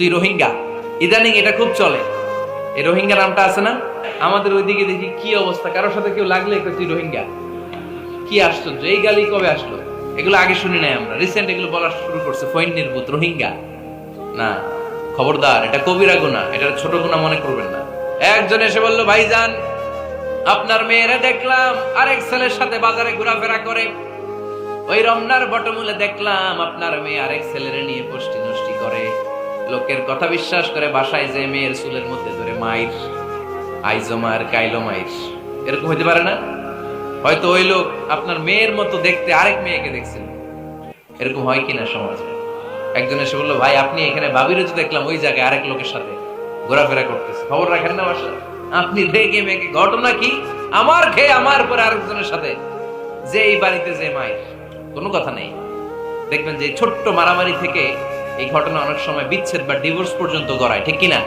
তুই রোহিঙ্গা। ইদানিং এটা খুব চলে। এই রোহিঙ্গা নামটা আছে না? আমাদের ওইদিকে দেখি কি অবস্থা। কারোর সাথে কেউ লাগলে তুই রোহিঙ্গা? কি আশ্চর্য। এই গালি কবে আসলো? এগুলো আগে শুনি নাই আমরা। রিসেন্ট এগুলো বলা শুরু করছে ফৈন নির্বুত রোহিঙ্গা। না, খবরদার, এটা কবিরা গুণা। এটা ছোট গুণা মনে করবেন না। একজন এসে বলল, ভাইজান, আপনার মেয়েরা দেখলাম। আরেক ছেলের সাথে বাজারে ঘোরাফেরা করে। ওই রমনার বটমূলে দেখলাম আপনার মেয়ে আরেক ছেলের নিয়ে পুষ্টি নষ্টি করে। লোকের কথা বিশ্বাস করে বাসায় যে মেয়ের চুলের মধ্যে ধরে মাইর আইজো মার কাইলো মাইর এরকম হইতে পারে না? হয়তো ওই লোক আপনার মেয়ের মতো দেখতে আরেক মেয়েকে দেখছেন। এরকম হয় কিনা সমাজে? একজন এসে বলল, ভাই, আপনি এখানে ভাবিরে তো দেখলাম, ওই জায়গায় আরেক লোকের সাথে ঘোরাফেরা করতেছে। খবর রাখেন না বাসা আপনি রেগে মেগে ঘটনা কি? আমার খেয়ে আমার পরে আরেকজনের সাথে। যে এই বাড়িতে যে মায়ের কোনো কথা নেই। দেখবেন যে ছোট্ট মারামারি থেকে এই ঘটনা অনেক সময় বিচ্ছেদ বা ডিভোর্স পর্যন্ত গড়ায়, ঠিক কিনা?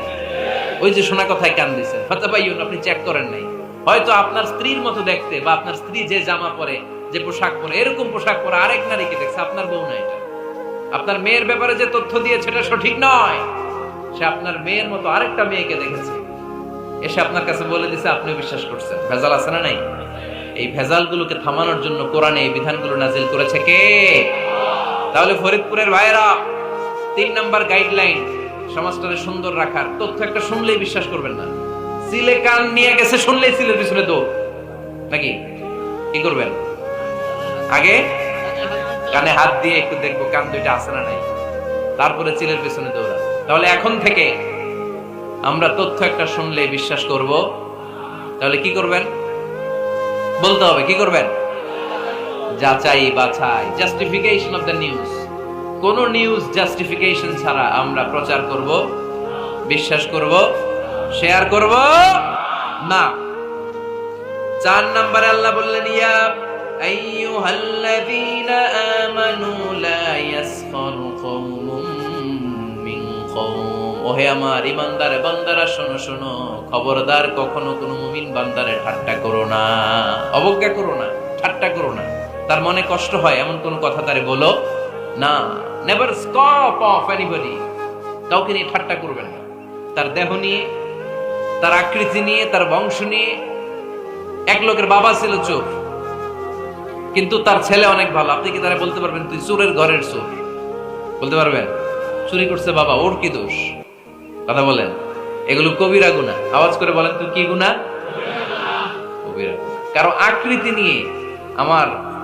ওই যে শোনা কথায় কান দিচ্ছেন ফাতাবাইয়ুন, আপনি চেক করেন নাই। হয়তো আপনার স্ত্রীর মতো দেখতে বা আপনার স্ত্রী যে জামা পরে, যে পোশাক পরে, এরকম পোশাক পরে আরেক নারীকে দেখছে, আপনার বউ না এটা। আপনার মেয়ের ব্যাপারে যে তথ্য দিয়েছে, এটা সঠিক নয়। সে আপনার মেয়ের মতো আরেকটা মেয়েকে দেখেছে। এসে আপনার কাছে বলে দিছে আপনি বিশ্বাস করছেন। ভেজাল আছে না নাই? এই ভেজালগুলোকে থামানোর জন্য কোরআনে এই বিধানগুলো নাজিল করেছে কে? তাহলে ফরিদপুরের ভাইয়েরা তিন নাম্বার গাইডলাইন সমাজটাকে সুন্দর রাখার। তথ্য একটা শুনলেই বিশ্বাস করবেন না। সিলে কান নিয়ে গেছে, শুনলেই সিলের পিছনে দৌড়। নাকি? কি করবেন? আগে কানে হাত দিয়ে একটু দেখব, কান দুইটা আছে না নাই। তারপরে চিলের পেছনে দৌড়া। তাহলে এখন থেকে আমরা তথ্য একটা শুনলে বিশ্বাস করব। তাহলে কি করবেন? বলতে হবে, কি করবেন? যাচাই বাছাই জাস্টিফিকেশন অফ দ্য নিউজ কোন নিউজ জাস্টিফিকেশন ছাড়া আমরা প্রচার করব, বিশ্বাস করব শেয়ার করব? না। চার নম্বরে আল্লাহ বললেন, ইয়া আইয়ুহাল্লাযীনা আমানু লা ইয়াসখার কওমুম মিন কওম। ওহে আমার ইমানদার বান্দারা, শোনো শোনো, খবরদার কখনো কোনো মুমিন বান্দারে ঠাট্টা করো না, অবজ্ঞা করো না, ঠাট্টা করো না। তার মনে কষ্ট হয়, এমন কোনো কথা তারে বলো না। নেভার স্টপ অফ এনিবডি কাউকে নিয়ে ঠাট্টা করবেন না। তার দেহ নিয়ে, তার আকৃতি নিয়ে, তার বংশ নিয়ে, এক লোকের বাবা ছিল চোর। কিন্তু তার ছেলে অনেক ভালো। আপনি কি তারা বলতে পারবেন? তুই চোরের ঘরের চোর। বলতে পারবেন? চুরি করছে বাবা, ওর কি দোষ? কথা বলেন। এগুলো কবিরা গুণা। আওয়াজ করে বলেন তুই কি গুণা? কবিরা কারও আকৃতি নিয়ে আমার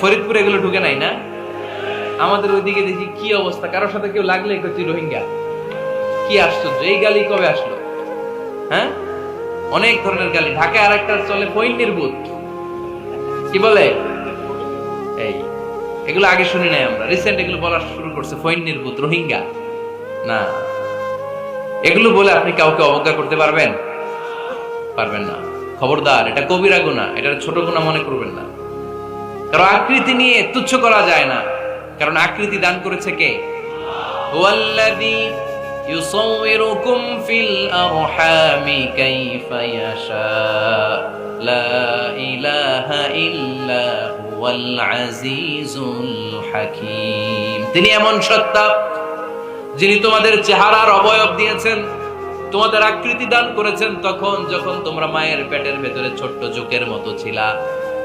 ফরিদপুরে এগুলো ঢুকে নাই না? আমাদের ওইদিকে দেখি কি অবস্থা? কারোর সাথে কেউ লাগলে তুই রোহিঙ্গা। কি আশ্চর্য, এই গালি কবে আসলো? হ্যাঁ? অনেক ধরনের গালি। ঢাকায় আরেকটা চলে পৈন্যের বুথ। কি বলে? এই, এগুলো আগে শুনি নাই আমরা। রিসেন্ট এগুলো বলা শুরু করছে ফৈন নির্বুত রোহিঙ্গা। না। এগুলো বলে আপনি কাউকে অবজ্ঞা করতে পারবেন? পারবেন না। খবরদার, এটা কবিরা গুণা এটা ছোট গুণা মনে করবেন না। কারণ আকৃতি নিয়ে তুচ্ছ করা যায় না। কারণ আকৃতি দান করেছে কে? ফিল লা তিনি এমন সত্তা যিনি তোমাদের চেহারার অবয়ব দিয়েছেন, তোমাদের আকৃতি দান করেছেন তখন যখন তোমরা মায়ের পেটের ভেতরে ছোট্ট জোকের মতো ছিলা।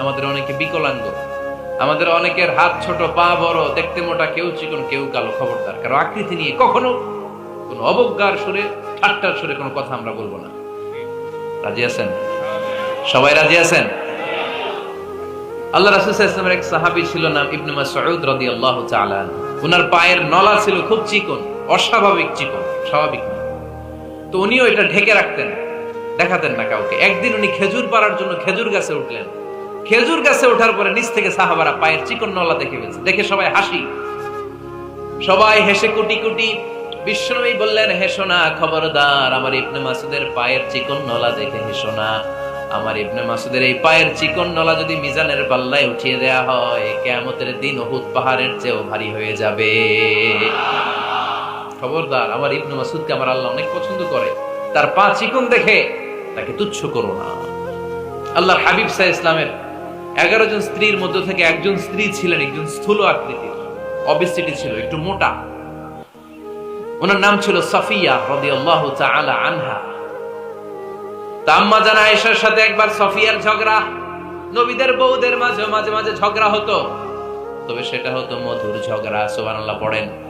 আমাদের অনেকে বিকলাঙ্গ। আমাদের অনেকের হাত ছোট, পা বড়, দেখতে মোটা, কেউ চিকন, কেউ কালো, খবরদার। কারও আকৃতি নিয়ে কখনো কোনো অবজ্ঞার সুরে, ঠাট্টার সুরে কোনো কথা আমরা বলব না। রাজি আছেন? সবাই রাজি আছেন? আল্লাহ রাসূল ওয়াসাল্লামের এক সাহাবী ছিল নাম ইবনে মাসউদ রাদিয়াল্লাহু তাআলা। উনার পায়ের নলা ছিল খুব চিকন, অস্বাভাবিক চিকন, স্বাভাবিক না তো উনিও এটা ঢেকে রাখতেন, দেখাতেন না কাউকে। একদিন উনি খেজুর পাড়ার জন্য খেজুর গাছে উঠলেন। খেজুর গাছে ওঠার পরে নিচ থেকে সাহাবারা পায়ের চিকন নলা দেখে ফেলছে। দেখে সবাই হাসি। সবাই হেসে কুটি কুটি। বিশ্বনবী বললেন হেসো না খবরদার, আমার ইবনে মাসুদের পায়ের চিকন নলা দেখে হেসো না আমার ইবনে মাসুদের এই পায়ের চিকন নলা যদি মিজানের পাল্লায় উঠিয়ে দেয়া হয়, কেয়ামতের দিন ওহুদ পাহাড়ের চেয়েও ভারী হয়ে যাবে। খবরদার, আমার ইবনে মাসুদকে আমার আল্লাহ অনেক পছন্দ করে। তার পা চিকন দেখে তাকে তুচ্ছ করো না। আল্লাহর হাবিব সাহ ইসলামের এগারো জন স্ত্রীর মধ্য থেকে একজন স্ত্রী ছিলেন একজন স্থূল আকৃতির। অবিসিটি ছিল একটু মোটা। ওনার নাম ছিল সাফিয়া রাদিয়াল্লাহু তাআলা আনহা। তা আম্মা জান আয়েশার সাথে একবার সফিয়ার ঝগড়া। নবীদের বউদের মাঝে মাঝে মাঝে ঝগড়া হতো। তবে সেটা হতো মধুর ঝগড়া, সুবহানাল্লাহ, পড়েন।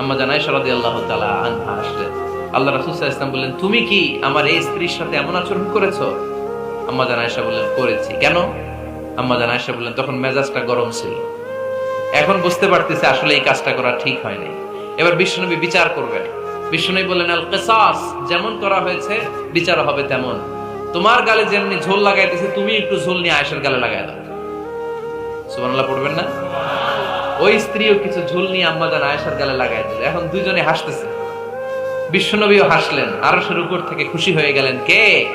আম্মা জানাই সরাদি আল্লাহ তালা আনহা আসলেন আল্লাহ রাসুল ইসলাম বললেন, তুমি কি আমার এই স্ত্রীর সাথে এমন আচরণ করেছ? আম্মা জান আয়েশা বললেন, করেছি। কেন? আম্মা জান আয়েশা বললেন, তখন মেজাজটা গরম ছিল। এখন বুঝতে পারতেছে আসলে এই কাজটা করা ঠিক হয়নি। এবার বিষ্ণুনবী বিচার করবেন। বিষ্ণুনবী বললেন, আল কেসাস, যেমন করা হয়েছে, বিচার হবে তেমন। তোমার গালে যেমনি ঝোল লাগাইতেছে তুমি একটু ঝোল নিয়ে আয়েশার গালে লাগাই দাও। সুবহানাল্লাহ পড়বেন না? ওই স্ত্রীও কিছু ঝুল নিয়ে আম্মাজান আয়েশার গালে লাগাই দিল। এখন দুজনে হাসতেছে। বিশ্বনবীও হাসলেন। আরশের উপর থেকে খুশি হয়ে গেলেন। কে?